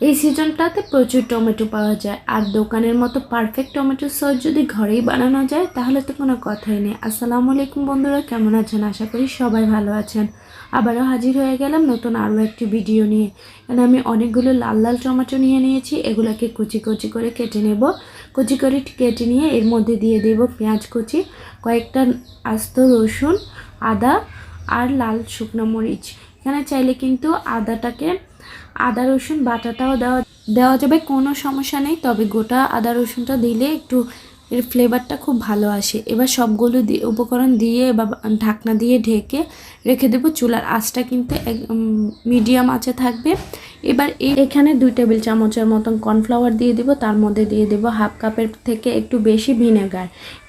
এই সিজনটাতে প্রচুর টমেটো পাওয়া যায়। আর দোকানের মতো পারফেক্ট টমেটো সস যদি ঘরেই বানানো যায়, তাহলে তো কোনো কথাই নেই। আসসালামু আলাইকুম বন্ধুরা, কেমন আছেন? আশা করি সবাই ভালো আছেন। আবারও হাজির হয়ে গেলাম নতুন আরও একটি ভিডিও নিয়ে। কারণ আমি অনেকগুলো লাল লাল টমেটো নিয়ে নিয়েছি। এগুলোকে কুচি কুচি করে কেটে নেব। কুচি করে কেটে নিয়ে এর মধ্যে দিয়ে দেব পেঁয়াজ কুচি, কয়েকটা আস্ত রসুন, আদা আর লাল শুকনো মরিচ। এখানে চাইলে কিন্তু আদাটাকে আদা, রসুন, বাটাটাও দেওয়া দেওয়া যাবে, কোনো সমস্যা নেই। তবে গোটা আদা, রসুনটা দিলে একটু এর ফ্লেভারটা খুব ভালো আসে। এবার সবগুলো দিয়ে উপকরণ দিয়ে বা ঢাকনা দিয়ে ঢেকে রেখে দেবো চুলার আঁচটা কিন্তু মিডিয়াম আঁচে থাকবে। এবার এখানে দুই টেবিল চামচের মতন কর্নফ্লাওয়ার দিয়ে দেবো, তার মধ্যে দিয়ে দেবো হাফ কাপের থেকে একটু বেশি ভিনেগার।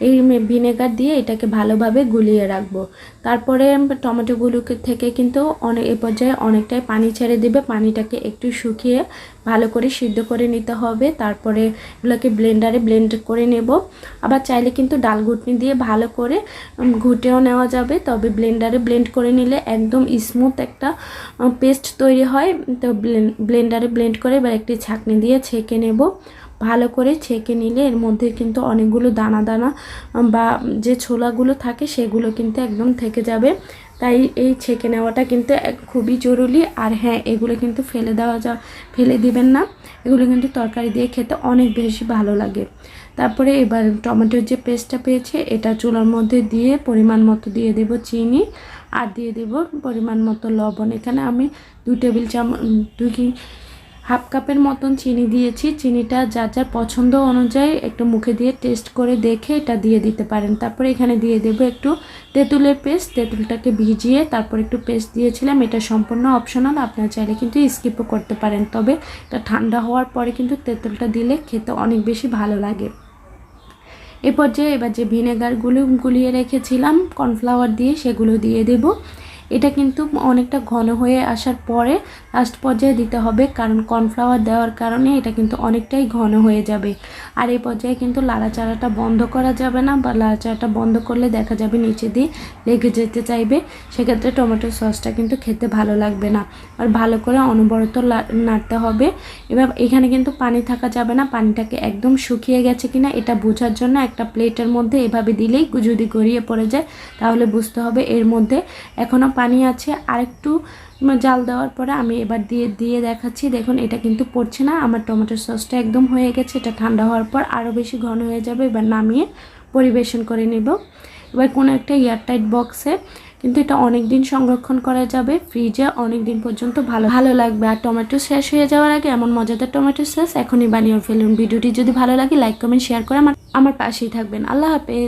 এই ভিনেগার দিয়ে এটাকে ভালোভাবে গুলিয়ে রাখব। তারপরে টমেটোগুলোকে থেকে কিন্তু অনেক এ পর্যায়ে অনেকটাই পানি ছেড়ে দেবে। পানিটাকে একটু শুকিয়ে ভালো করে সিদ্ধ করে নিতে হবে। তারপরে এগুলোকে ব্লেন্ডারে ব্লেন্ড করে নেব। আবার চাইলে কিন্তু ডাল ঘুটনি দিয়ে ভালো করে ঘুটেও নেওয়া যাবে। তবে ব্লেন্ডারে ব্লেন্ড করে নিলে একদম স্মুথ একটা পেস্ট তৈরি হয়। তো ব্লেন্ডারে ব্লেন্ড করে এবার একটি ছাঁকনি দিয়ে ছেঁকে নেব। ভালো করে ছেঁকে নিলে এর মধ্যে কিন্তু অনেকগুলো দানা দানা বা যে ছোলাগুলো থাকে সেগুলো কিন্তু একদম থেকে যাবে। তাই এই ছেঁকে নেওয়াটা কিন্তু খুবই জরুরি। আর হ্যাঁ এগুলো কিন্তু ফেলে দেওয়া যা, ফেলে দিবেন না। এগুলো কিন্তু তরকারি দিয়ে খেতে অনেক বেশি ভালো লাগে। তারপরে এবার টমেটোর যে পেস্টটা পেয়েছে, এটা চুলার মধ্যে দিয়ে পরিমাণ মতো দিয়ে দেব চিনি। আর দিয়ে দেব পরিমাণ মতো লবণ। এখানে আমি দু টেবিল চাম দুই হাফ কাপের মতন চিনি দিয়েছি। চিনিটা যার যার পছন্দ অনুযায়ী একটু মুখে দিয়ে টেস্ট করে দেখে এটা দিয়ে দিতে পারেন। তারপরে এখানে দিয়ে দেবো একটু তেঁতুলের পেস্ট। তেঁতুলটাকে ভিজিয়ে তারপর একটু পেস্ট দিয়েছিলাম। এটা সম্পূর্ণ অপশনাল আপনারা চাইলে কিন্তু স্কিপও করতে পারেন। তবে এটা ঠান্ডা হওয়ার পরে কিন্তু তেঁতুলটা দিলে খেতে অনেক বেশি ভালো লাগে। এ পর্যায়ে এবার যে ভিনেগারগুলো গুলিয়ে রেখেছিলাম কর্নফ্লাওয়ার দিয়ে সেগুলো দিয়ে দেবো। এটা কিন্তু অনেকটা ঘন হয়ে আসার পরে লাস্ট পর্যায়ে দিতে হবে, কারণ কর্নফ্লাওয়ার দেওয়ার কারণে এটা কিন্তু অনেকটাই ঘন হয়ে যাবে। আর এই পর্যায়ে কিন্তু লাড়াচাড়াটা বন্ধ করা যাবে না, বা লাড়াচাড়াটা বন্ধ করলে দেখা যাবে নিচে দিয়ে লেগে যেতে চাইবে। সেক্ষেত্রে টমেটো সসটা কিন্তু খেতে ভালো লাগবে না। আর ভালো করে অনবরত নাড়তে হবে। এবার এখানে কিন্তু পানি থাকা যাবে না, পানিটাকে একদম শুকিয়ে গেছে কিনা এটা বোঝার জন্য একটা প্লেটের মধ্যে এভাবে দিলেই যদি গড়িয়ে পড়ে যায়, তাহলে বুঝতে হবে এর মধ্যে এখনও পানি আছে, আরেকটু জাল দেওয়ার পরে আমি এবার দিয়ে দিয়ে দেখাচ্ছি। দেখুন, এটা কিন্তু পড়ছে না। আমার টমেটো সসটা একদম হয়ে গেছে। এটা ঠান্ডা হওয়ার পর আরও বেশি ঘন হয়ে যাবে। এবার নামিয়ে পরিবেশন করে নেব। এবার কোনো একটা এয়ারটাইট বক্সে, কিন্তু এটা অনেক দিন সংরক্ষণ করা যাবে। ফ্রিজে অনেক দিন পর্যন্ত ভালো ভালো লাগবে। আর টমেটো শেষ হয়ে যাওয়ার আগে এমন মজাদার টমেটো শেষ এখনই বানিয়ে ফেলুন। ভিডিওটি যদি ভালো লাগে, লাইক, কমেন্ট, শেয়ার করে আমার আমার পাশেই থাকবেন। আল্লাহ হাফেজ।